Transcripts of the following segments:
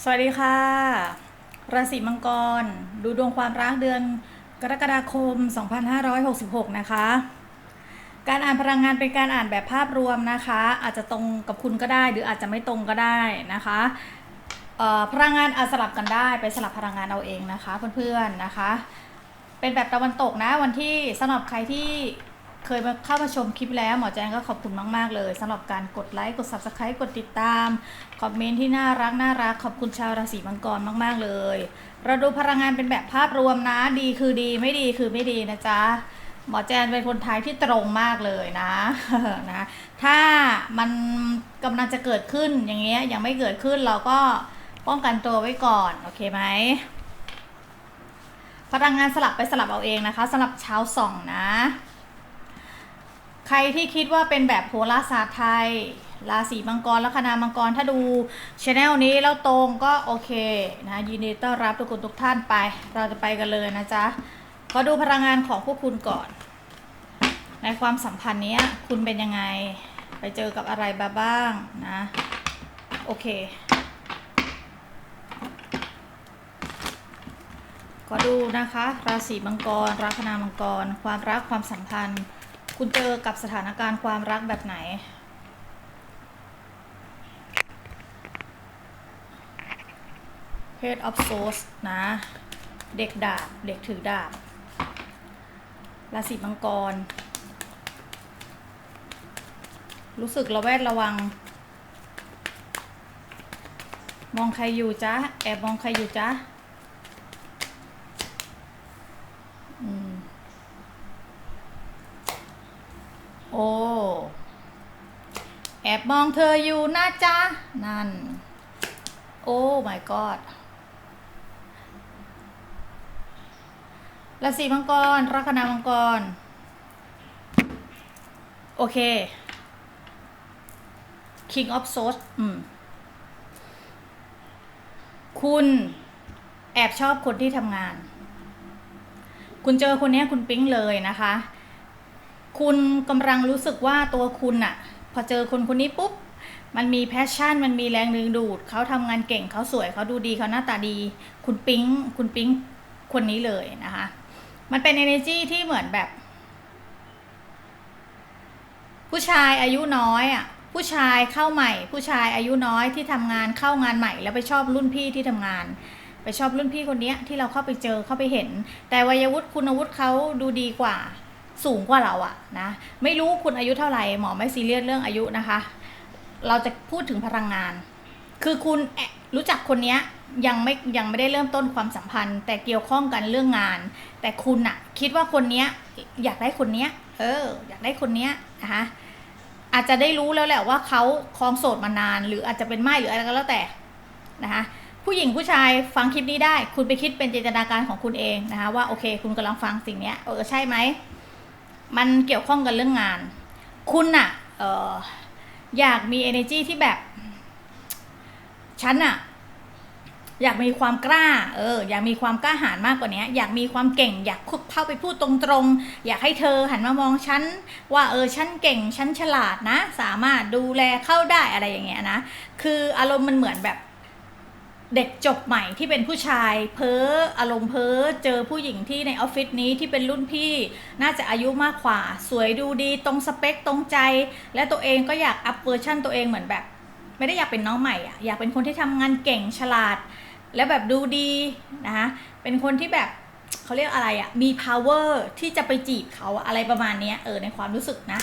สวัสดีค่ะ ราศีมังกร ดูดวงความรักเดือนกรกฎาคม 2566 นะคะ การอ่านพลังงานเป็นการอ่านแบบภาพรวมนะคะ อาจจะตรงกับคุณก็ได้หรืออาจจะไม่ตรงก็ได้นะคะพลังงานอาสลับกันได้ไปสลับพลังงานเอาเองนะคะเพื่อนๆนะคะ เป็นแบบตะวันตกนะวันที่สำหรับใครที่ เคยมาเข้ามาชมคลิปแล้วหมอแจงก็ขอบคุณมาก ๆ เลยสำหรับการกดไลค์กด Subscribe กดติดตาม คอมเมนต์ที่น่ารักน่ารักขอบคุณชาวราศีมังกรมาก ๆ เลย เราดูพลังงานเป็นแบบภาพรวมนะ ดีคือดีไม่ดีคือไม่ดีนะจ๊ะหมอแจนเป็นคนไทยที่ตรงมากเลยนะนะถ้ามันกำลังจะเกิดขึ้นอย่างเงี้ยยังไม่เกิดขึ้นเราก็ป้องกันตัวไว้ก่อน โอเคไหมพลังงานสลับไปสลับเอาเองนะคะสำหรับเช้าส่องนะ รที่คิดว่าเป็นแบบโหราศาสตร์ไทย ราศีมังกรลัคนามังกรถ้าดูช anel นี้แล้วตรงก็โอเคนะยินดีต้อนรับทุกคนทุกท่านไป เราจะไปกันเลยนะจ๊ะขอดูพลังงานของพวกคุณก่อน ในความสัมพันธ์เนี้ยคุณเป็นยังไง ไปเจอกับอะไรมาบ้างนะโอเคขอดูนะคะ ราศีมังกร ลัคนามังกร ความรักความสัมพันธ์ คุณเจอกับสถานการณ์ความรักแบบไหน Head of Swords นะ เด็กดาบ เด็กถือดาบ ราศีมังกร รู้สึกระแวดระวัง มองใครอยู่จ๊ะ แอบมองใครอยู่จ๊ะ โอ้แอบมองเธออยู่นะจ๊ะ นั่น โอ้ my god ราศีมังกร ลัคนามังกร โอเค King of Swords อืม คุณแอบชอบคนที่ทำงาน คุณเจอคนนี้คุณปิ๊งเลยนะคะ คุณกำลังรู้สึกว่าตัวคุณอะพอเจอคนคนนี้ปุ๊บ มันมีแพชชั่น มันมีแรงดึงดูด เขาทำงานเก่งเขาสวยเขาดูดีเขาหน้าตาดี คุณปิ๊ง คุณปิ๊งคนนี้เลยนะคะ มันเป็น energy ที่เหมือนแบบ ผู้ชายอายุน้อยอะผู้ชายเข้าใหม่ ผู้ชายอายุน้อยที่ทำงานเข้างานใหม่ แล้วไปชอบรุ่นพี่ที่ทำงาน ไปชอบรุ่นพี่คนเนี้ยที่เราเข้าไปเจอเข้าไปเห็น แต่วัยวุฒิคุณวุฒิเขาดูดีกว่า สูงกว่าเราอะนะไม่รู้คุณอายุเท่าไหร่หมอไม่ซีเรียสเรื่องอายุนะคะ เราจะพูดถึงพลังงาน คือคุณรู้จักคนเนี้ยยังไม่ยังไม่ได้เริ่มต้นความสัมพันธ์ แต่เกี่ยวข้องกันเรื่องงาน แต่คุณอะคิดว่าคนเนี้ยอยากได้คนเนี้ยเออ อยากได้คนเนี้ยนะคะอาจจะได้รู้แล้วแหละว่าเขาคลองโสดมานาน หรืออาจจะเป็นไม่หรืออะไรก็แล้วแต่นะคะผู้หญิงผู้ชายฟังคลิปนี้ได้ คุณไปคิดเป็นจินตนาการของคุณเองนะคะว่าโอเค คุณกำลังฟังสิ่งเนี้ยเออใช่ไหม มันเกี่ยวข้องกันเรื่องงาน คุณอะอออยากมี energy ที่แบบ ฉันอะอยากมีความกล้า เออ อยากมีความกล้าหาญมากกว่านี้อยากมีความเก่ง อยากเข้าไปพูดตรงๆ อยากให้เธอหันมามองฉันว่าเออ ฉันเก่ง ฉันฉลาดนะ สามารถดูแลเข้าได้อะไรอย่างเงี้ยนะ คืออารมณ์มันเหมือนแบบ เด็กจบใหม่ที่เป็นผู้ชาย เพ้ออารมณ์เพ้อเจอผู้หญิงที่ในออฟฟิศนี้ที่เป็นรุ่นพี่น่าจะอายุมากกว่า สวยดูดีตรงสเปคตรงใจ และตัวเองก็อยากอัพเวอร์ชั่นตัวเองเหมือนแบบ ไม่ได้อยากเป็นน้องใหม่อะอยากเป็นคนที่ทำงานเก่งฉลาด และแบบดูดีนะคะเป็นคนที่แบบเขาเรียกอะไรอะมี power ที่จะไปจีบเขาอะไรประมาณนี้เออในความรู้สึกนะ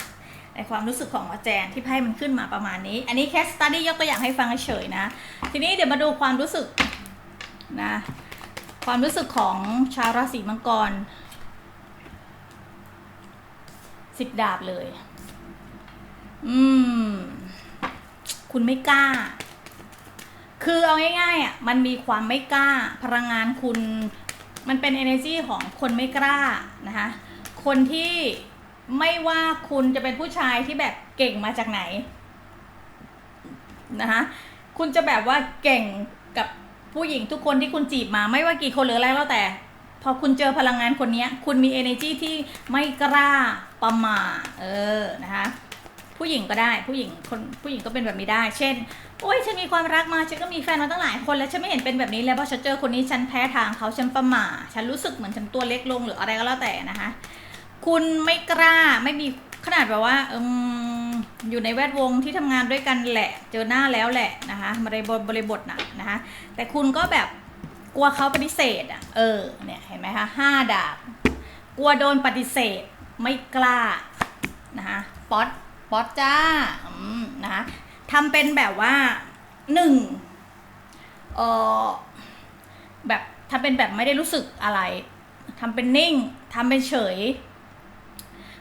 ในความรู้สึกของอาจารย์ที่ไพ่มันขึ้นมาประมาณนี้ อันนี้แค่สต u d ดี้ยกตัวอย่างให้ฟังเฉยนะ ทีนี้เดี๋ยวมาดูความรู้สึกนะ ความรู้สึกของชาวราศีมังกรสิบดาบเลย อืม คุณไม่กล้า คือเอาง่ายๆอะ มันมีความไม่กล้า พลังงานคุณ มันเป็น energy ของคนไม่กล้านะคะ คนที่ ไม่ว่าคุณจะเป็นผู้ชายที่แบบเก่งมาจากไหนนะคะคุณจะแบบว่าเก่งกับผู้หญิงทุกคนที่คุณจีบมาไม่ว่ากี่คนหรืออะไรแล้วแต่ พอคุณเจอพลังงานคนนี้คุณมี energy ที่ไม่กล้าประมาเออนะคะผู้หญิงก็ได้ผู้หญิงคนผู้หญิงก็เป็นแบบนี้ได้ เช่นโอ้ยฉันมีความรักมาฉันก็มีแฟนมาตั้งหลายคนแล้วฉันไม่เห็นเป็นแบบนี้แล้วพอฉันเจอคนนี้ฉันแพ้ทางเขาฉันประหม่าฉันรู้สึกเหมือนฉันตัวเล็กลงหรืออะไรก็แล้วแต่นะคะ คุณไม่กล้าไม่มีขนาดแบบว่าอืมอยู่ในแวดวงที่ทำงานด้วยกันแหละ เจอหน้าแล้วแหละนะคะบริบทบริบทน่ะนะคะ แต่คุณก็แบบกลัวเขาปฏิเสธอะ เออ เนี่ยเห็นไหมคะห้าดาบกลัวโดนปฏิเสธไม่กล้านะคะป๊อตป๊อตจ้าอืมนะคะทำเป็นแบบว่าหนึ่งเออแบบทำเป็นแบบไม่ได้รู้สึกอะไรทำเป็นนิ่งทำเป็นเฉย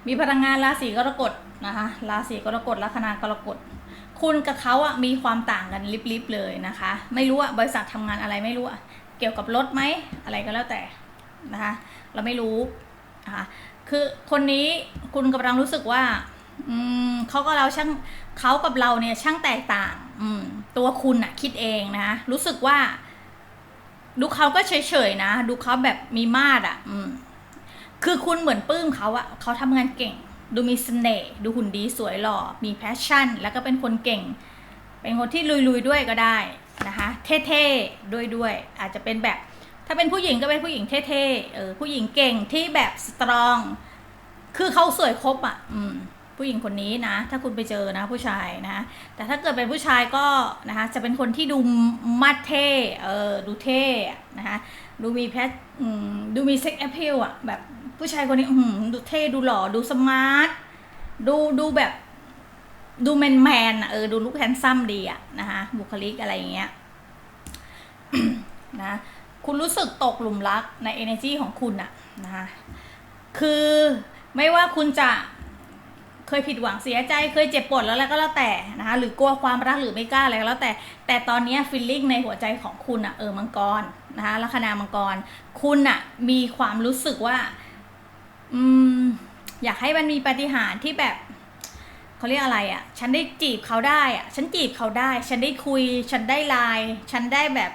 มีพลังงานราศีกรกฎนะคะ ราศีกรกฎลัคนากรกฎ คุณกับเขาอะมีความต่างกันลิบๆเลยนะคะ ไม่รู้อะบริษัททำงานอะไรไม่รู้อะเกี่ยวกับรถไหมอะไรก็แล้วแต่นะคะ เราไม่รู้นะคะคือคนนี้คุณกำลังรู้สึกว่าอืมเขาก็เราช่างเขากับเราเนี่ยช่างแตกต่าง อืม ตัวคุณอะคิดเองนะ รู้สึกว่า ดูเขาก็เฉยๆนะ ดูเขาแบบมีมาดอะอืม คือคุณเหมือนปลื้มเขาอะเขาทำงานเก่ง ดูมีเสน่ห์ดูหุ่นดีสวยหล่อ มีแพชชั่น แล้วก็เป็นคนเก่ง เป็นคนที่ลุยๆด้วยก็ได้นะคะ เท่ๆด้วยด้วย อาจจะเป็นแบบ ถ้าเป็นผู้หญิงก็เป็นผู้หญิงเท่ๆ เออ ผู้หญิงเก่งที่แบบสตรอง คือเขาสวยครบอะอืม ผู้หญิงคนนี้นะ ถ้าคุณไปเจอนะผู้ชายนะ แต่ถ้าเกิดเป็นผู้ชายก็นะคะ จะเป็นคนที่ดูมัดเท่ เออ ดูเท่นะคะ ดูมีแพทอืมดูมีเซ็กแอพเพลอะแบบ ผู้ชายคนนี้อืดูเท่ดูหล่อดูสมาร์ทดูดูแบบ ดูแมนแมนะเออดูลุคแฮนซัมดีอะนะคะบุคลิกอะไรอย่างเงี้ยนะคุณรู้สึกตกหลุมรักใน energy ของคุณอะนะคะคือไม่ว่าคุณจะเคยผิดหวังเสียใจเคยเจ็บปวดแล้วอะไรก็แล้วแต่นะคะหรือกลัวความรักหรือไม่กล้าอะไรก็แล้วแต่ แต่ตอนนี้ฟีลลิ่งในหัวใจของคุณอะเออมังกรนะคะลัคนามังกร คุณอะมีความรู้สึกว่า อืม อยากให้มันมีปฏิหารที่แบบเขาเรียกอะไรอะ่ะ ฉันได้จีบเขาได้อะ่ะ ฉันจีบเขาได้ ฉันได้คุย ฉันได้ไลน์ฉันได้แบบ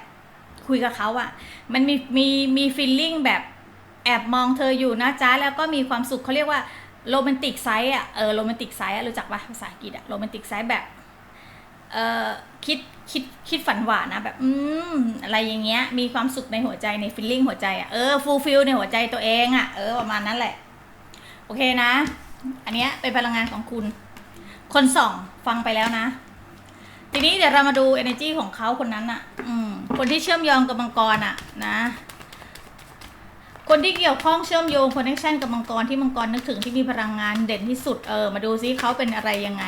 คุยกับเขาอะ่ะ มันมีมีมีฟีลลิ่งแบบแอบมองเธออยู่นะจ๊ะแล้วก็มีความสุขเขาเรียกว่าโรแมนติกไซส์อะเออโรแมนติกไซส์รู้จักปะภาษาอังกฤษอะโรแมนติกไซส์แบบ เออคิดคิดคิดฝันหวานนะแบบ อืมอะไรอย่างเงี้ย มีความสุขในหัวใจในฟีลลิ่งหัวใจอะเออฟูลฟิลในหัวใจตัวเองอะเออประมาณนั้นแหละ โอเคนะ อันเนี้ยเป็นพลังงานของคุณ คนสองฟังไปแล้วนะ ทีนี้เดี๋ยวเรามาดู energy ของเขาคนนั้นอะ อืม คนที่เชื่อมโยงกับมังกรอะ นะคนที่เกี่ยวข้องเชื่อมโยงคอนเนคชันกับมังกรที่มังกรนึกถึงที่มีพลังงานเด่นที่สุดเออมาดูซิเขาเป็นอะไรยังไง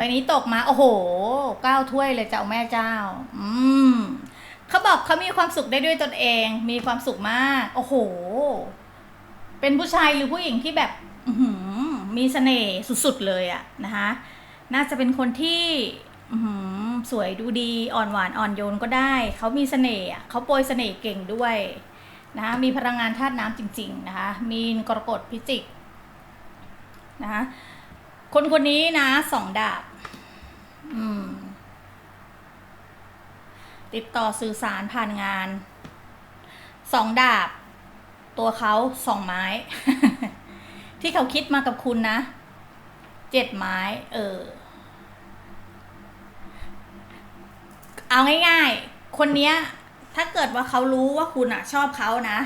ใบนี้ตกมา โอ้โหเก้าถ้วยเลยเจ้าแม่เจ้า อืมเขาบอกเขามีความสุขได้ด้วยตนเอง มีความสุขมาก โอ้โห เป็นผู้ชายหรือผู้หญิงที่แบบอื้อหือมีเสน่ห์สุดๆเลยอะนะคะ น่าจะเป็นคนที่อื้อหือสวยดูดีอ่อนหวานอ่อนโยนก็ได้ เขามีเสน่ห์เขาโปรยเสน่ห์เก่งด้วยนะคะมีพลังงานธาตุน้ำจริง ๆ นะคะ มีนกรกฎพิจิกนะคะคนคนนี้นะสองดาบ ติดต่อสื่อสารผ่านงาน สองดาบ ตัวเขาสองไม้ ที่เขาคิดมากับคุณนะ เจ็ดไม้ เออ เอาง่ายๆ คนเนี้ย ถ้าเกิดว่าเขารู้ว่าคุณอะชอบเขานะ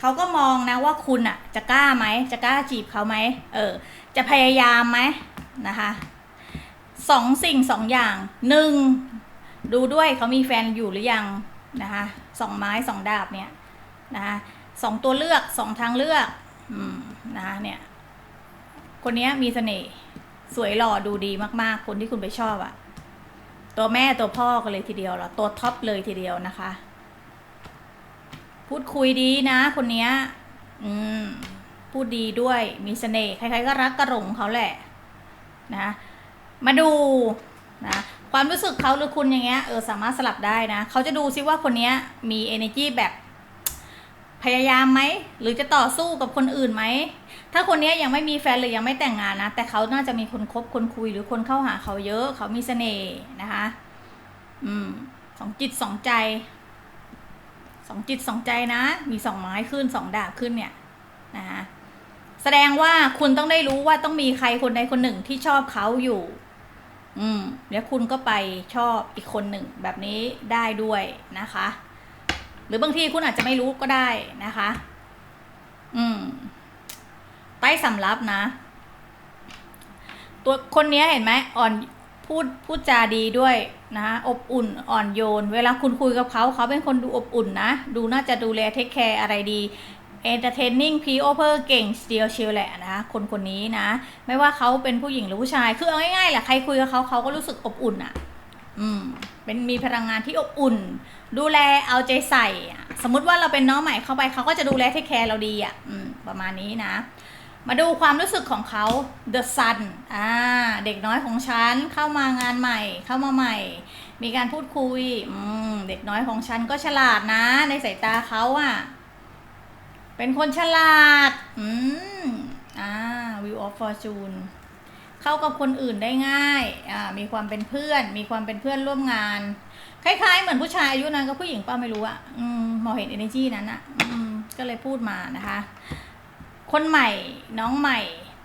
เขาก็มองนะว่าคุณอะจะกล้าไหม จะกล้าจีบเขาไหม เออ จะพยายามไหมนะคะ สองสิ่งสองอย่างหนึ่งดูด้วยเขามีแฟนอยู่หรือยังนะคะสองไม้สองดาบเนี่ยนะคะสองตัวเลือกสองทางเลือกอืมนะคะเนี่ย คนนี้มีเสน่ห์สวยหล่อดูดีมากๆ คนที่คุณไปชอบอะตัวแม่ตัวพ่อกันเลยทีเดียวหรอตัวท็อปเลยทีเดียวนะคะ พูดคุยดีนะ คนนี้อืมพูดดีด้วยมีเสน่ห์ใครๆก็รักกระหลงเขาแหละ นะ มาดูนะความรู้สึกเขาหรือคุณอย่างเงี้ยเออสามารถสลับได้นะเขาจะดูซิว่าคนเนี้ยมี energy แบบพยายามไหมหรือจะต่อสู้กับคนอื่นไหมถ้าคนนี้ยยังไม่มีแฟนหรือยังไม่แต่งงานนะ แต่เขาน่าจะมีคนคบคนคุยหรือคนเข้าหาเขาเยอะเขามีเสน่ห์นะคะ อืมสองจิตสองใจสองจิตสองใจนะ มีสองไม้ขึ้นสองดาบขึ้นเนี่ยนะคะแสดงว่าคุณต้องได้รู้ว่าต้องมีใครคนใดคนหนึ่งที่ชอบเขาอยู่ อืมแล้วคุณก็ไปชอบอีกคนหนึ่งแบบนี้ได้ด้วยนะคะ หรือบางทีคุณอาจจะไม่รู้ก็ได้นะคะ อืม ใต้สำรับนะ ตัวคนนี้เห็นไหมอ่อนพูดพูดจาดีด้วยนะอบอุ่นอ่อนโยน เวลาคุณคุยกับเขาเขาเป็นคนดูอบอุ่นนะ ดูน่าจะดูแลเทคแคร์อะไรดี entertaining people เก่งเดียวเชียวแหละนะคนคนนี้นะ ไม่ว่าเขาเป็นผู้หญิงหรือผู้ชาย คือเอาง่ายๆแหละใครคุยกับเขาเขาก็รู้สึกอบอุ่นอะ่ะ อืม เป็นมีพลังงานที่อบอุ่น ดูแลเอาใจใส่อะสมมุติว่าเราเป็นน้องใหม่เข้าไปเขาก็จะดูแลเทคแคร์เราดีอะ่ะ อืม ประมาณนี้นะ มาดูความรู้สึกของเขา The Sun อ่า เด็กน้อยของฉันเข้ามางานใหม่ เข้ามาใหม่มีการพูดคุย อืม เด็กน้อยของฉันก็ฉลาดนะ ในสายตาเขาอะ่ะ เป็นคนฉลาด อืม อ่า View of Fortune เข้ากับคนอื่นได้ง่าย อ่า มีความเป็นเพื่อน มีความเป็นเพื่อนร่วมงาน คล้าย ๆ เหมือนผู้ชายอายุนั้นกับผู้หญิงป้าไม่รู้อะอืมมองเห็น energy นั้นอะอืม ก็เลยพูดมานะคะ คนใหม่ น้องใหม่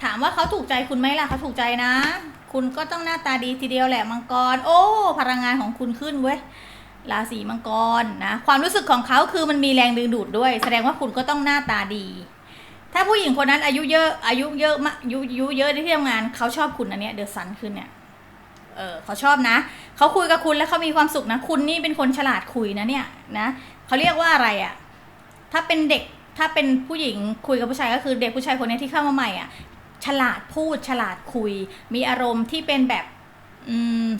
ถามว่าเขาถูกใจคุณไหมล่ะ เขาถูกใจนะ คุณก็ต้องหน้าตาดีทีเดียวแหละมังกร โอ้ พลังงานของคุณขึ้นเว้ย ราศีมังกรนะความรู้สึกของเขาคือมันมีแรงดึงดูดด้วย แสดงว่าคุณก็ต้องหน้าตาดี ถ้าผู้หญิงคนนั้นอายุเยอะอายุเยอะมาอายุยุเยอะในที่ทำงานเขาชอบคุณอันเนี้ยเดอะซันขึ้นเนี่ยเออเขาชอบนะเขาคุยกับคุณแล้วเขามีความสุขนะคุณนี่เป็นคนฉลาดคุยนะเนี่ยนะเขาเรียกว่าอะไรอะ่ะถ้าเป็นเด็กถ้าเป็นผู้หญิงคุยกับผู้ชายก็คือเด็กผู้ชายคนนี้ที่เข้ามาใหม่อะฉลาดพูดฉลาดคุย มีอารมณ์ที่เป็นแบบ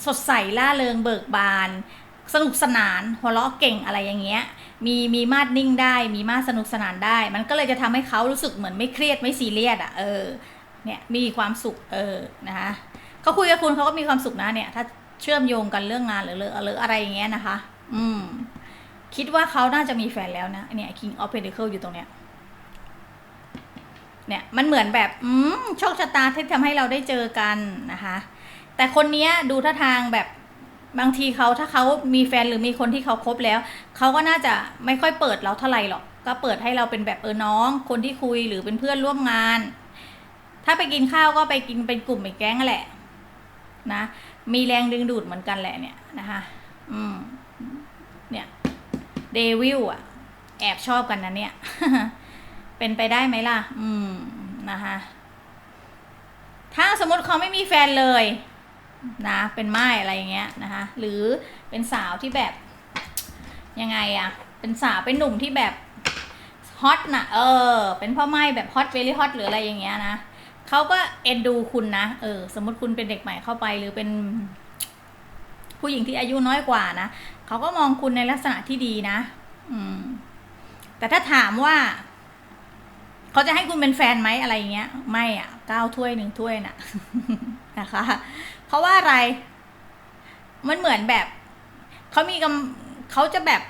สดใสล่าเริงเบิกบาน สนุกสนานหัวเราะเก่งอะไรอย่างเงี้ย มีมีมาดนิ่งได้ มีมาสนุกสนานได้ มันก็เลยจะทำให้เขารู้สึกเหมือนไม่เครียดไม่ซีเรียสอะเออเนี่ยมีความสุขเออนะคะเขาคุยกับคุณเขาก็มีความสุขนะเนี่ย ถ้าเชื่อมโยงกันเรื่องงานหรือหรืออะไรอย่างเงี้ยนะคะ อืม คิดว่าเขาน่าจะมีแฟนแล้วนะเนี่ย King of Pentacles อยู่ตรงเนี้ยเนี่ยมันเหมือนแบบอืมโชคชะตาที่ทำให้เราได้เจอกันนะคะ แต่คนเนี้ยดูท่าทางแบบ บางทีเขาถ้าเขามีแฟนหรือมีคนที่เขาคบแล้ว เขาก็น่าจะไม่ค่อยเปิดเราเท่าไหร่หรอก ก็เปิดให้เราเป็นแบบเออน้อง คนที่คุยหรือเป็นเพื่อนร่วมงาน ถ้าไปกินข้าวก็ไปกินเป็นกลุ่มเป็นแก๊งแหละ นะ มีแรงดึงดูดเหมือนกันแหละเนี่ยนะคะอืม เนี่ยเดวิลอะแอบชอบกันนะเนี่ย เป็นไปได้ไหมล่ะ อืมนะคะถ้าสมมติเขาไม่มีแฟนเลย นะเป็นไม้อะไรอย่างเงี้ยนะคะหรือเป็นสาวที่แบบยังไงอะเป็นสาวเป็นหนุ่มที่แบบฮอตนะเออ เป็นพ่อไม้แบบฮอตเวลี่ฮอตหรืออะไรอย่างเงี้ยนะเขาก็เอ็นดูคุณนะเออ สมมติคุณเป็นเด็กใหม่เข้าไปหรือเป็นผู้หญิงที่อายุน้อยกว่านะเขาก็มองคุณในลักษณะที่ดีนะ อืม แต่ถ้าถามว่า เขาจะให้คุณเป็นแฟนไหมอะไรเงี้ย ไม่อะก้าวถ้วยหนึ่งถ้วยน่ะ นะคะ เพราะว่าอะไร มันเหมือนแบบเขามีกำเขาจะแบบ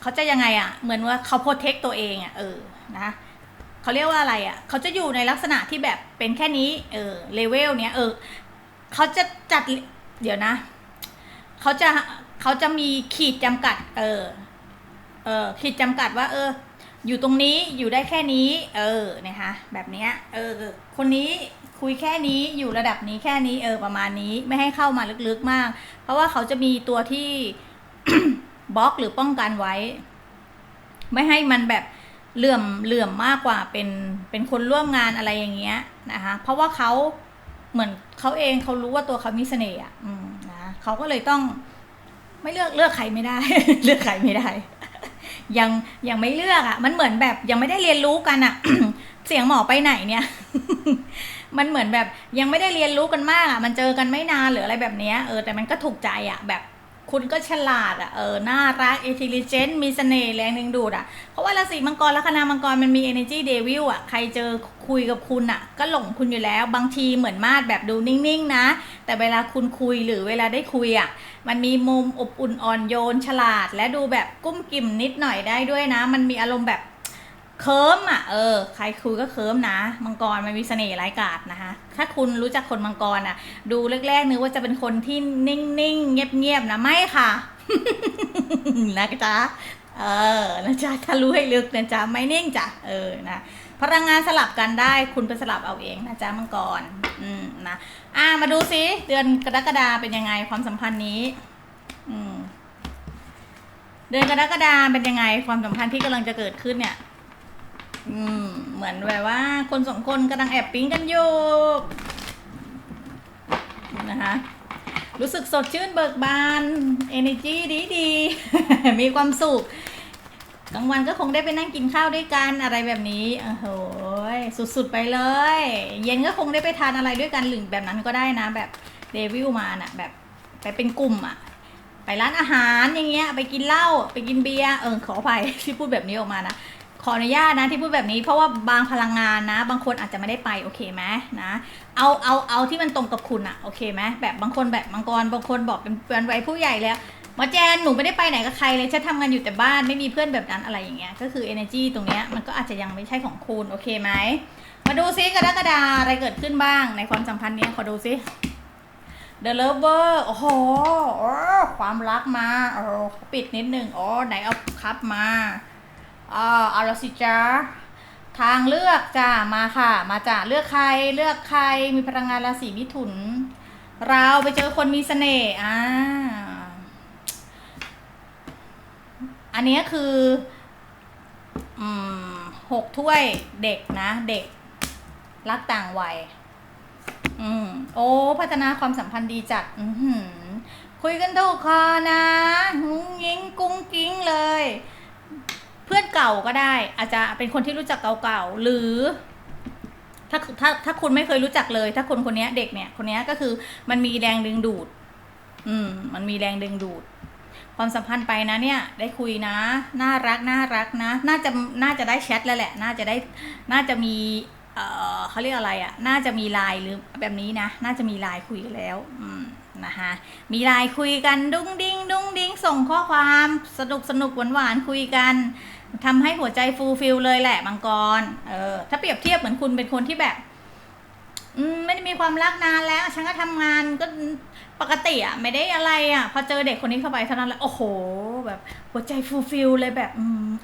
เขาจะยังไงอะ เหมือนว่าเขาโปรเทคตัวเองอะเออนะเขาเรียกว่าอะไรอะเขาจะอยู่ในลักษณะที่แบบเป็นแค่นี้ เออเลเวลเนี้ยเออเขาจะจัดเดี๋ยวนะเขาจะเขาจะมีขีดจำกัด เออ เออขีดจำกัดว่า เออ อยู่ตรงนี้อยู่ได้แค่นี้ เออนะคะแบบเนี้ย เออ คนนี้ คุยแค่นี้อยู่ระดับนี้แค่นี้เออประมาณนี้ไม่ให้เข้ามาลึกๆมาก เพราะว่าเขาจะมีตัวที่บล็อกหรือป้องกันไว้ ไม่ให้มันแบบเหลื่อมเหลื่อมมากกว่าเป็นเป็นคนร่วมงานอะไรอย่างเงี้ยนะคะเพราะว่าเขาเหมือนเขาเองเขารู้ว่าตัวเขามีเสน่ห์อะนะเขาก็เลยต้องไม่เลือกเลือกใครไม่ได้ เลือกใครไม่ได้ ยังยังไม่เลือกอะ มันเหมือนแบบยังไม่ได้เรียนรู้กันอะ เสียงหมอไปไหนเนี่ย มันเหมือนแบบยังไม่ได้เรียนรู้กันมากอะมันเจอกันไม่นานหรืออะไรแบบเนี้ยเออแต่มันก็ถูกใจอะแบบคุณก็ฉลาดอะเออน่ารักเอทิลิเจนมีเสน่ห์แรงดึงดูดอะเพราะว่าราศีมังกรและคณะมังกรมันมี energy devil อะใครเจอคุยกับคุณอะ ก็หลงคุณอยู่แล้วบางทีเหมือนมาดแบบดูนิ่งๆนะ แต่เวลาคุณคุยหรือเวลาได้คุยอะมันมีมุมอบอุ่นอ่อนโยนฉลาด และดูแบบกุ้มกิ่มนิดหน่อยได้ด้วยนะ มันมีอารมณ์แบบ เคิร์มอะเออใครคุยก็เคิร์มนะมังกรมันมีเสน่ห์ร้ายกาจนะคะ ถ้าคุณรู้จักคนมังกรอะ ดูแรกๆนึกว่าจะเป็นคนที่นิ่งๆเงียบๆนะไม่ค่ะนะจ๊ะเออนะจ๊ะถ้ารู้ให้ลึกนะจ๊ะไม่นิ่งจ้ะเออนะพลังงานสลับกันได้คุณไปสลับเอาเองนะจ๊ะมังกรอืมนะอ่ามาดูซิเดือนกรกฎาเป็นยังไงความสัมพันธ์นี้ อืมเดือนกรกฎาเป็นยังไงความสัมพันธ์ที่กำลังจะเกิดขึ้นเนี่ย อืม เหมือนแบบว่า คนสองคนกำลังแอบปิ๊งกันอยู่นะคะ รู้สึกสดชื่นเบิกบาน energy ดีดีมีความสุขกลางวันก็คงได้ไปนั่งกินข้าวด้วยกันอะไรแบบนี้โอ้โหสุดๆไปเลย เย็นก็คงได้ไปทานอะไรด้วยกันหรือแบบนั้นก็ได้นะ แบบเดวิลมาน่ะ แบบไปเป็นกลุ่มอะไปร้านอาหารอย่างเงี้ย ไปกินเหล้าไปกินเบียร์เออขออภัยที่พูดแบบนี้ออกมานะ ขออนุญาตนะที่พูดแบบนี้เพราะว่าบางพลังงานนะ บางคนอาจจะไม่ได้ไปโอเคไหมนะเอาเอาเอาที่มันตรงกับคุณอะโอเคไหมแบบบางคนแบบบางกรบางคนบอกเป็นเป็นวัยผู้ใหญ่แล้วมาแจนหนูไม่ได้ไปไหนกับใครเลยฉันทำงานอยู่แต่บ้านไม่มีเพื่อนแบบนั้นอะไรอย่างเงี้ยก็คือ energy ตรงเนี้ยมันก็อาจจะยังไม่ใช่ของคุณโอเคไหมมาดูซิกระดากฎาอะไรเกิดขึ้นบ้างในความสัมพันธ์เนี้ยขอดูซิ The Lover โอ้โหความรักมาโอ้ปิดนิดนึงอ๋อไหนเอาคัพมา อ่าเอาละสิจ้าทางเลือกจ้ามาค่ะ มาจ้าเลือกใครเลือกใครมีพลังงานราศีมิถุน เราไปเจอคนมีเสน่ห์อ่าอันนี้คืออืมหกถ้วยเด็กนะเด็ก รักต่างวัย อืมโอ้พัฒนาความสัมพันธ์ดีจัด อือหือคุยกันถูกคอนะงุ้งยิงกุ้งกิ้งเลย เพื่อนเก่าก็ได้ อาจจะเป็นคนที่รู้จักเก่าๆหรือ ถ้าถ้าถ้าคุณไม่เคยรู้จักเลย ถ้าคนคนนี้เด็กเนี่ย คนนี้ก็คือมันมีแรงดึงดูด อืม มันมีแรงดึงดูด ความสัมพันธ์ไปนะเนี่ย ได้คุยนะ น่ารักน่ารักนะ น่าจะน่าจะได้แชทแล้วแหละ น่าจะได้ น่าจะมีเอ่อเขาเรียกอะไรอะ่ะ น่าจะมีไลน์หรือแบบนี้นะ น่าจะมีไลน์คุยกันแล้ว อืมนะคะมีไลน์คุยกันดุ้งดิ้งดุ้งดิ้งส่งข้อความสนุกสนุกหวานหวานคุยกัน ทำให้หัวใจฟูลฟิลเลยแหละมังกร เออ ถ้าเปรียบเทียบเหมือนคุณเป็นคนที่แบบ อืมไม่ได้มีความรักนานแล้ว ฉันก็ทำงานก็ปกติอะ ไม่ได้อะไรอะ พอเจอเด็กคนนี้เข้าไปเท่านั้นแหละโอ้โห แบบ หัวใจฟูลฟิลเลยแบบ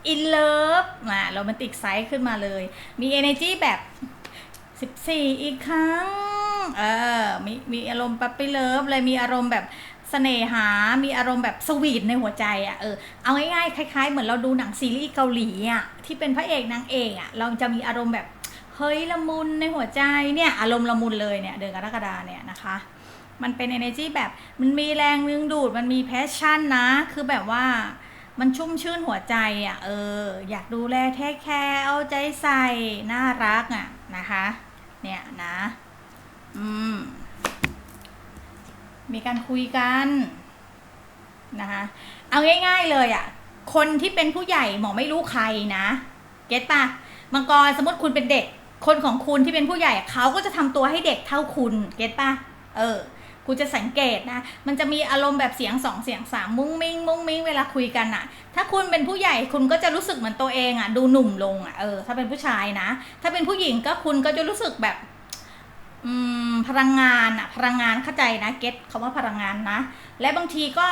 อินเลิฟอะโรแมนติกไซส์ขึ้นมาเลย มี energy แบบสิบสี่อีกครั้ง เออ มีมีอารมณ์ปั๊ปปี้เลิฟเลยมีอารมณ์แบบ เสน่หา มีอารมณ์แบบสวีทในหัวใจอะ่ะ เออ เอาง่ายๆ คล้ายๆ เหมือนเราดูหนังซีรีส์เกาหลีอะ่ะ ที่เป็นพระเอกนางเอกอะ่ะ เราจะมีอารมณ์แบบ เฮ้ยละมุนในหัวใจเนี่ย อารมณ์ละมุนเลยเนี่ย เดือนกรกฎาเนี่ยนะคะ มันเป็น energy แบบ มันมีแรงดึงดูด มันมีแพชชั่นนะ คือแบบว่า มันชุ่มชื่นหัวใจอะ่ะ เออ อยากดูแลเทคแคร์ เอาใจใส่ น่ารักอะ่ะนะคะ เนี่ยนะ อืม มีการคุยกันนะคะเอาง่าย ๆเลยอะ่ะ คนที่เป็นผู้ใหญ่หมอไม่รู้ใครนะเก็ตปะมังกรสมมติคุณเป็นเด็ก คนของคุณที่เป็นผู้ใหญ่เขาก็จะทำตัวให้เด็กเท่าคุณเก็ตปะเออคุณจะสังเกตนะ มันจะมีอารมณ์แบบเสียงสองเสียงสามมุ้งมิ้งมุ้งมิ้งเวลาคุยกันอะถ้าคุณเป็นผู้ใหญ่คุณก็จะรู้สึกเหมือนตัวเองอะดูหนุ่มลงอะเออ ถ้าเป็นผู้ชายนะ ถ้าเป็นผู้หญิงก็คุณก็จะรู้สึกแบบ อืม พลังงานอะพลังงานเข้าใจนะเก็ตคำว่าพลังงานนะ และบางทีก็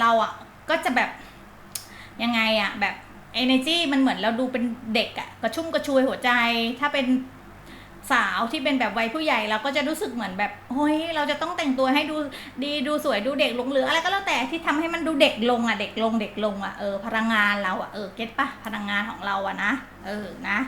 เราอะก็จะแบบยังไงอะแบบ energy มันเหมือนเราดูเป็นเด็กอะกระชุ่มกระชวยหัวใจ ถ้าเป็นสาวที่เป็นแบบวัยผู้ใหญ่เราก็จะรู้สึกเหมือนแบบเฮ้ยเราจะต้องแต่งตัวให้ดูดีดูสวยดูเด็กลงหรืออะไรก็แล้วแต่ที่ทำให้มันดูเด็กลงอะเด็กลงเด็กลงอะเออพลังงานเราอะเออเก็ตปะพลังงานของเราอะนะเออนะ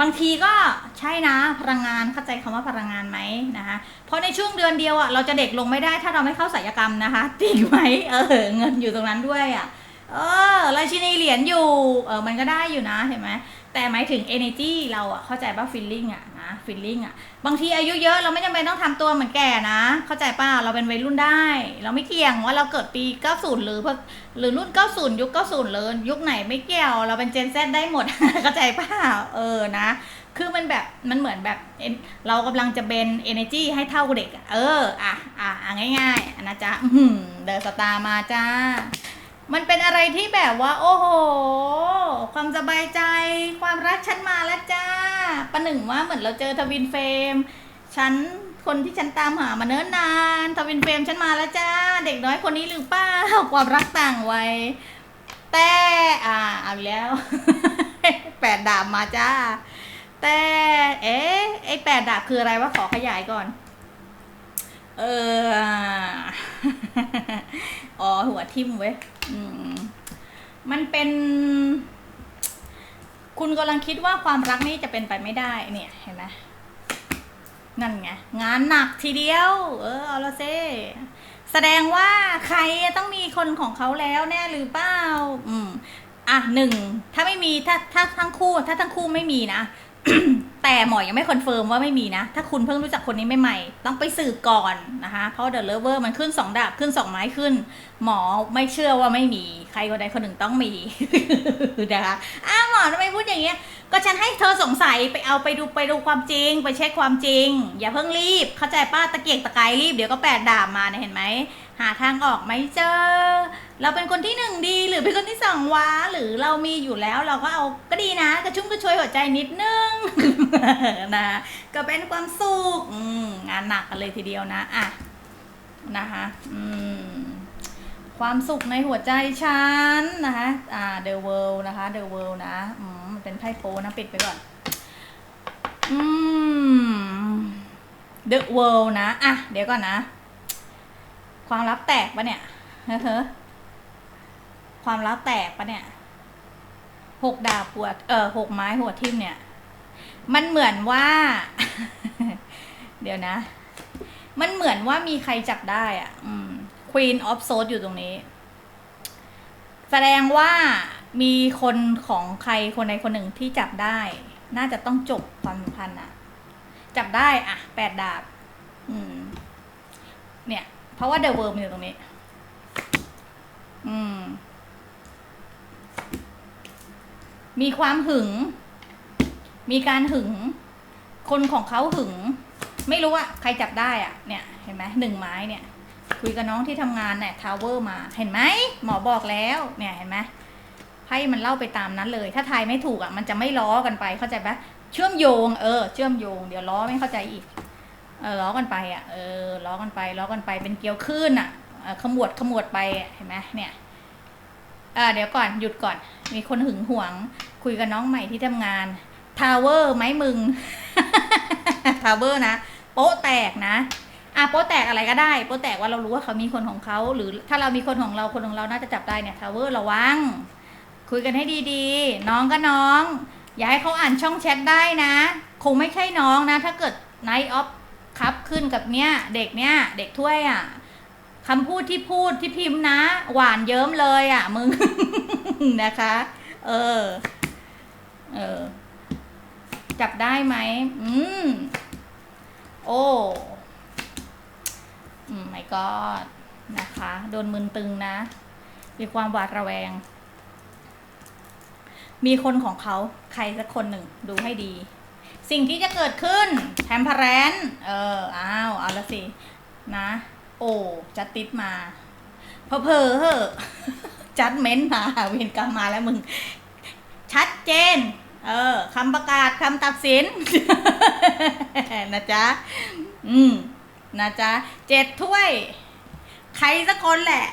บางทีก็ใช่นะพลังงานเข้าใจคำว่าพลังงานไหมนะคะเพราะในช่วงเดือนเดียวอะเราจะเด็กลงไม่ได้ถ้าเราไม่เข้าศัลยกรรมนะคะจริงไหมเออเงินอยู่ตรงนั้นด้วยอะเออราชินีเหรียญอยู่เออมันก็ได้อยู่นะเห็นไหม แต่หมายถึง energy เราอะเข้าใจป่ะ feeling อะนะ feeling อะบางทีอายุเยอะเราไม่จำเป็นต้องทำตัวเหมือนแก่นะ เข้าใจป่ะเราเป็นวัยรุ่นได้ เราไม่เกี่ยงว่าเราเกิดปี 90 หรือพวกหรือรุ่น 90 ยุค 90 เลยยุคไหนไม่เกี่ยว เราเป็น Gen Z ได้หมด เข้าใจป่ะเออนะคือมันแบบมันเหมือนแบบเรากำลังจะเบน energy ให้เท่าเด็ก เออ อะ อะง่ายๆนะจ๊ะเดอสตาร์มาจ้า มันเป็นอะไรที่แบบว่า โอ้โห ความสบายใจ ความรักฉันมาแล้วจ้าประหนึ่งว่าเหมือนเราเจอทวินเฟรมฉันคนที่ฉันตามหามาเนิ่นนานทวินเฟรมฉันมาแล้วจ้า เด็กน้อยคนนี้หรือเปล่าความรักต่างวัยแต่อ่าเอาแล้วแปดดาบมาจ้า แต่เอ๊ะไอแปดดาบคืออะไรวะขอขยายก่อน เอออ๋อหัวทิ่มเว้ยมันเป็น คุณกำลังคิดว่าความรักนี่จะเป็นไปไม่ได้ เนี่ยเห็นไหมนั่นไงงานหนักทีเดียว เออเอาละเซแสดงว่าใครต้องมีคนของเขาแล้วแน่หรือเปล่าอืมอะหนึ่งถ้าไม่มีถ้าถ้าทั้งคู่ ถ้าทั้งคู่ไม่มีนะ แต่หมอยังไม่คอนเฟิร์มว่าไม่มีนะ ถ้าคุณเพิ่งรู้จักคนนี้ใหม่ๆต้องไปสืบก่อนนะคะ เพราะเดอะเลเวอร์มันขึ้นสองดาบขึ้นสองไม้ขึ้น หมอไม่เชื่อว่าไม่มี ใครคนใดคนหนึ่งต้องมีนะคะอ้าวหมอทำไมพูดอย่างเงี้ย ก็ฉันให้เธอสงสัยไปเอาไปดูไปดูความจริง ไปเช็คความจริง อย่าเพิ่งรีบ เข้าใจป้าตะเกียกตะกายรีบเดี๋ยวก็แปดดาบมาเนี่ยเห็นไหม หาทางออกไม่เจอ เราเป็นคนที่หนึ่งดีหรือเป็นคนที่สองวะหรือเรามีอยู่แล้วเราก็เอาก็ดีนะ กระชุ่มกระชวยหัวใจนิดนึงนะก็เป็นความสุขงานหนักกันเลยทีเดียวนะอะนะคะอืมความสุขในหัวใจฉันนะคะอ่า The World นะคะ The World นะอืมมันเป็นไพ่โปนะปิดไปก่อนอืม The World นะอะเดี๋ยวก่อนนะ ความลับแตกปะเนี่ยเฮ้อความลับแตกปะเนี่ยหกดาบปวด เออหกไม้หัวทิ่มเนี่ย มันเหมือนว่า เดี๋ยวนะ มันเหมือนว่ามีใครจับได้อะ อืม Queen of Swords อยู่ตรงนี้ แสดงว่ามีคนของใครคนใดคนหนึ่งที่จับได้ น่าจะต้องจบความสัมพันธ์อะ จับได้อะแปดดาบ อืม เนี่ย เพราะว่าเดอะเวิร์มอยู่ตรงนี้ อืม มีความหึง มีการหึง คนของเขาหึง ไม่รู้อะใครจับได้อะเนี่ย เห็นไหมหนึ่งไม้เนี่ย คุยกับน้องที่ทำงานเนี่ยทาวเวอร์มา เห็นไหมหมอบอกแล้ว เนี่ยเห็นไหมไพ่มันเล่าไปตามนั้นเลย ถ้าทายไม่ถูกอะมันจะไม่ล้อกันไปเข้าใจปะเชื่อมโยง เออ เชื่อมโยง เดี๋ยวล้อไม่เข้าใจอีก เออล้อกันไปอะเออล้อกันไปล้อกันไปเป็นเกลียวขึ้นอะขมวดขมวดไปเห็นไหมเนี่ยอ่าเดี๋ยวก่อนหยุดก่อน มีคนหึงหวง คุยกับน้องใหม่ที่ทำงานทาวเวอร์ไหมมึงทาวเวอร์นะโป๊ะแตกนะอะโป๊ะแตกอะไรก็ได้โป๊ะแตกว่าเรารู้ว่าเขามีคนของเขาหรือถ้าเรามีคนของเราคนของเราน่าจะจับได้เนี่ยทาวเวอร์ระวัง คุยกันให้ดีๆ น้องก็น้อง อย่าให้เขาอ่านช่องแชทได้นะ คงไม่ใช่น้องนะ ถ้าเกิด Night of ครับขึ้นกับเนี้ยเด็กเนี้ยเด็กถ้วยอะคำพูดที่พูดที่พิมพ์นะ หวานเยิ้มเลยอะ มึงนะคะ เออ เออ จับได้ไหมอืมโอ้อืมไม่ก็นะคะ โดนมึนตึงนะ มีความหวาดระแวง มีคนของเขาใครสักคนหนึ่ง ดูให้ดี สิ่งที่จะเกิดขึ้นแทมเพรนเอออ้าวเอาละสิ นะ โอ้จัดติดมาเพอเพอเหอจัดเม้นมาเวียนกรรมมาแล้วมึง ชัดเจน เออคำประกาศคำตัดสิน นะจ๊ะ อืม นะจ๊ะเจ็ดถ้วย ใครสักคนแหละ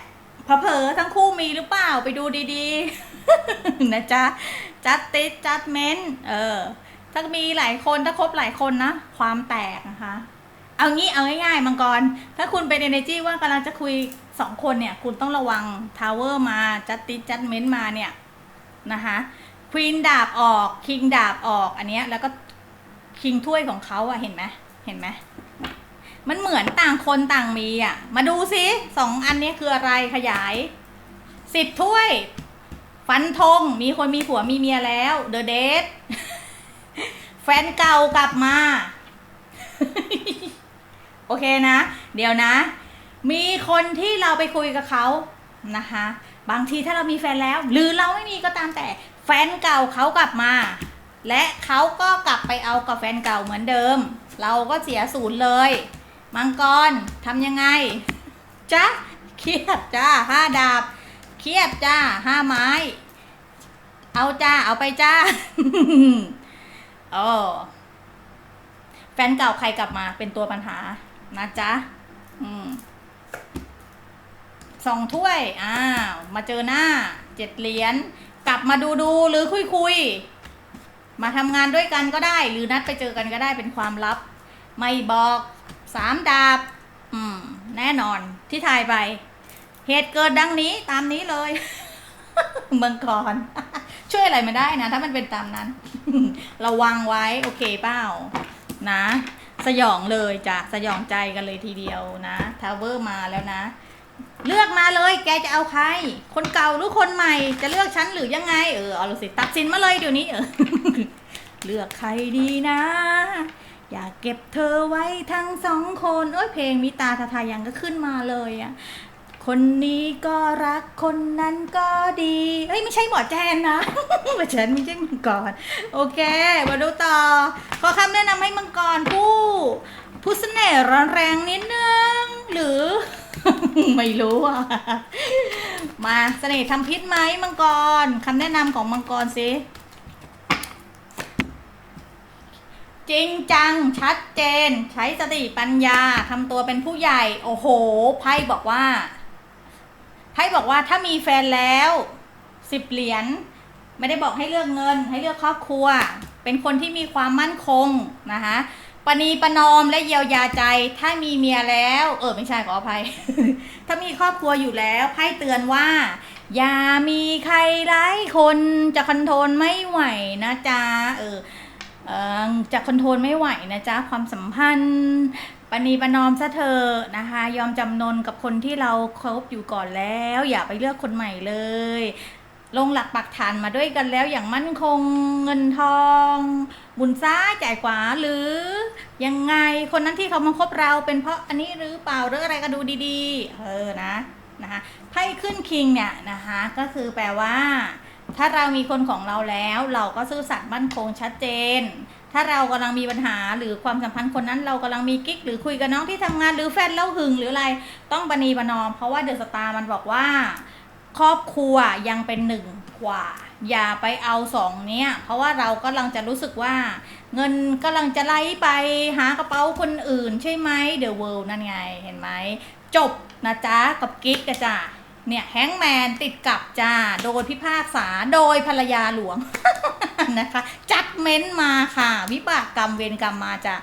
เผลอทั้งคู่มีหรือเปล่าไปดูดีๆ นะจ๊ะ จัดติดจัดเม้น เออ ถ้ามีหลายคนถ้าครบหลายคนนะ ความแตกนะคะ เอางี้เอาง่ายๆมังกร ถ้าคุณเป็น energy ว่ากำลังจะคุยสองคนเนี่ย คุณต้องระวัง tower มาจัดติจัดเม้นมาเนี่ยนะคะควีนดาบออกคิงดาบออกอันเนี้ยแล้วก็คิงถ้วยของเขาอะเห็นไหมเห็นไหมมันเหมือนต่างคนต่างมีอะมาดูสิสองอันนี้คืออะไรขยายสิบถ้วย ฟันธงมีคนมีผัวมีเมียแล้วเดอะเดท แฟนเก่ากลับมา โอเคนะ เดี๋ยวนะ มีคนที่เราไปคุยกับเขานะคะ บางทีถ้าเรามีแฟนแล้ว หรือเราไม่มีก็ตามแต่ แฟนเก่าเขากลับมา และเขาก็กลับไปเอากับแฟนเก่าเหมือนเดิม เราก็เสียศูนย์เลย มังกรทำยังไงจ้าเครียดจ้าห้าดาบเครียดจ้าห้าไม้ เอาจ้า เอาไปจ้า โอ้แฟนเก่าใครกลับมาเป็นตัวปัญหานะจ๊ะ อืมสองถ้วย อ้าว มาเจอหน้า เจ็ดเหรียญ กลับมาดูดูหรือคุยคุย มาทำงานด้วยกันก็ได้ หรือนัดไปเจอกันก็ได้เป็นความลับ ไม่บอกสามดาบ อืม แน่นอนที่ถ่ายไป เหตุเกิดดังนี้ตามนี้เลย เมืองก่อน ช่วยอะไรไม่ได้นะ ถ้ามันเป็นตามนั้น ระวังไว้โอเคเปล่านะ สยองเลยจ้ะสยองใจกันเลยทีเดียวนะทาวเวอร์มาแล้วนะ เลือกมาเลย แกจะเอาใคร คนเก่าหรือคนใหม่จะเลือกฉันหรือยังไงเออเอาลสิตัดสินมาเลยเดี๋ยวนี้เออเลือกใครดีนะ อยากเก็บเธอไว้ทั้งสองคนโอ้ยเพลงมิตาทาทายังก็ขึ้นมาเลยอะ คนนี้ก็รักคนนั้นก็ดี เอ้ยไม่ใช่หมอแจนนะหมอแจนไม่ใช่มังกร โอเค มาดูต่อ ขอคำแนะนำให้มังกรผู้ผู้เสน่ห์ร้อนแรงนิดนึง หรือ ไม่รู้อะ มาเสน่ห์ทำพิษไหมมังกรคำแนะนำของมังกรสิจริงจังชัดเจน ใช้สติปัญญาทำตัวเป็นผู้ใหญ่ โอ้โห ไพ่บอกว่า ไพ่บอกว่าถ้ามีแฟนแล้วสิบเหรียญไม่ได้บอกให้เลือกเงิน ให้เลือกครอบครัว เป็นคนที่มีความมั่นคงนะคะปณีปนอมและเยียวยาใจ ถ้ามีเมียแล้ว เออไม่ใช่ขออภัย ถ้ามีครอบครัวอยู่แล้วไพ่เตือนว่า อย่ามีใครหลายคนจะคอนโทรลไม่ไหวนะจ๊ะเออเออจะคอนโทรลไม่ไหวนะจ๊ะความสัมพันธ์ ปณีประนอมซะเธอนะคะ ยอมจำนนกับคนที่เราคบอยู่ก่อนแล้ว อย่าไปเลือกคนใหม่เลย ลงหลักปักฐานมาด้วยกันแล้วอย่างมั่นคงเงินทอง บุญซ้ายจ่ายขวาหรือ ยังไงคนนั้นที่เขามาคบเราเป็นเพราะอันนี้หรือเปล่าหรืออะไรก็ดูดีๆ เออนะนะคะไพ่ขึ้นคิงเนี่ยนะคะก็คือแปลว่า ถ้าเรามีคนของเราแล้ว เราก็ซื่อสัตย์มั่นคงชัดเจน ถ้าเรากำลังมีปัญหาหรือความสัมพันธ์คนนั้นเรากำลังมีกิ๊กหรือคุยกับน้องที่ทำงานหรือแฟนเล่าหึงหรืออะไรต้องปณีประนอม เพราะว่าเดอะสตาร์มันบอกว่า ครอบครัวยังเป็นหนึ่งกว่า อย่าไปเอาสองเนี้ยเพราะว่าเรากำลังจะรู้สึกว่า เงินกำลังจะไหลไปหากระเป๋าคนอื่นใช่ไหมเดอะเวิลด์นั่นไงเห็นไหมจบนะจ๊ะกับกิ๊กกะจ้ะ เนี่ยแฮงแมนติดกับจ้า โดยพิพากษาโดยภรรยาหลวงนะคะจัดเม้นต์มาค่ะ วิบากกรรมเวรกรรมมาจ้ะ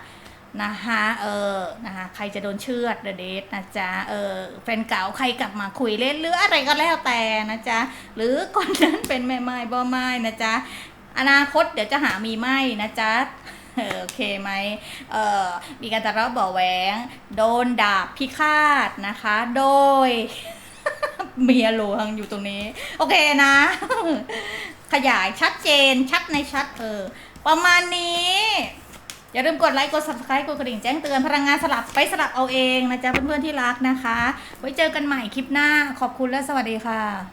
นะคะเออนะคะใครจะโดนเชือดเดทนะจ๊ะเออแฟนเก่าใครกลับมาคุยเล่นหรืออะไรก็แล้วแต่นะจ๊ะหรือก่อนนั้นเป็นแม่ไม้บ่ไม้นะจ๊ะอนาคตเดี๋ยวจะหามีไหมนะจ๊ะเออโอเคไหมเออมีการตะเลาะเบาแหวง โดนดาบพิฆาตนะคะ โดย เมียหลวงอยู่ตรงนี้ โอเคนะ ขยายชัดเจนชัดในชัดเออ ประมาณนี้ อย่าลืมกดไลค์กด subscribe กดกระดิ่งแจ้งเตือนพลังงานสลับไปสลับเอาเองนะจ๊ะเพื่อนๆที่รักนะคะ ไว้เจอกันใหม่คลิปหน้าขอบคุณและสวัสดีค่ะ